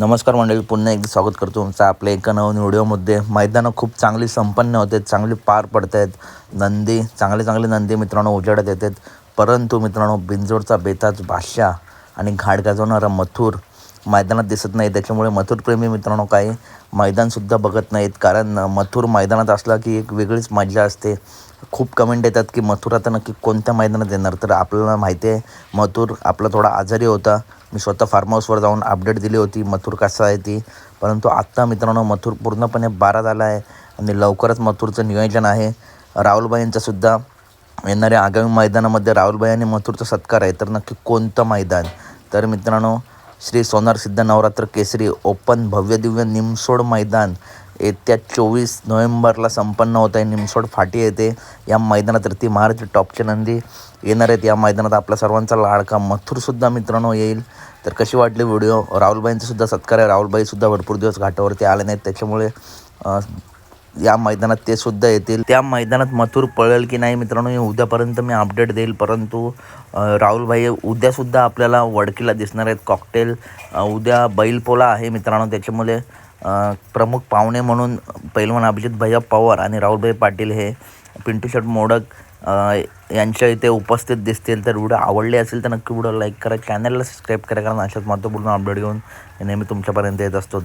नमस्कार मंडळी पुन्हा एकदा स्वागत करतो तुमचं आपल्या एका नवीन व्हिडिओमध्ये. मैदानं खूप चांगली संपन्न होते चांगली पार पडत आहेत नंदी चांगले चांगले नंदी मित्रांनो उजेडात येतात. परंतु मित्रांनो बिंजोडचा बेताज बादशाह आणि घाट गाजवणारा मथुर मैदानात दिसत नाही. त्याच्यामुळे मथुरप्रेमी मित्रांनो काही मैदानसुद्धा बघत नाहीत. कारण मथुर मैदानात असला की एक वेगळीच मजा असते. खूप कमेंट येतात की मथुर आता नक्की कोणत्या मैदानात येणार? तर आपल्याला माहिती आहे मथुर आपला थोडा आजारी होता. मी स्वतः फार्म हाऊसवर जाऊन अपडेट दिली होती मथुर कसं आहे ती. परंतु आत्ता मित्रांनो मथुर पूर्णपणे बारा झाला आहे आणि लवकरच मथुरचं नियोजन आहे. राहुलबाईंचासुद्धा येणाऱ्या आगामी मैदानामध्ये राहुलबाई आणि मथुरचा सत्कार आहे. तर नक्की कोणतं मैदान? तर मित्रांनो श्री सोनार सिद्ध नवरात्र केसरी ओपन भव्य दिव्य निमसोड मैदान. येत्या चोवीस नोव्हेंबरला संपन्न होत आहे. निमसोड फाटी येते. या मैदानात ती महाराष्ट्र टॉपचे नंदी येणार आहेत. या मैदानात आपला सर्वांचा लाडका मथुरसुद्धा मित्रांनो येईल. तर कशी वाटली व्हिडिओ? राहुलबाईंचासुद्धा सत्कार आहे. राहुलबाईसुद्धा भरपूर दिवस घाटावरती आले नाहीत. त्याच्यामुळे या मैदानात ते सुद्धा येतील. त्या मैदानात मथुर पळेल की नाही मित्रांनो हे उद्यापर्यंत मी अपडेट देईल. परंतु राहुलभाई उद्यासुद्धा आपल्याला वडकीला दिसणार आहेत. कॉकटेल उद्या बैलपोला आहे मित्रांनो. त्याच्यामुळे प्रमुख पाहुणे म्हणून पैलवान अभिजित भैया पवार आणि राहुलभाई पाटील हे पिंटू शर्ट मोडक यांच्या इथे उपस्थित दिसतील. तर व्हिडिओ आवडले असेल तर नक्की व्हिडिओ लाईक करा चॅनलला सबस्क्राईब करा कारण अशाच महत्त्वपूर्ण अपडेट घेऊन नेहमी तुमच्यापर्यंत येत असतो.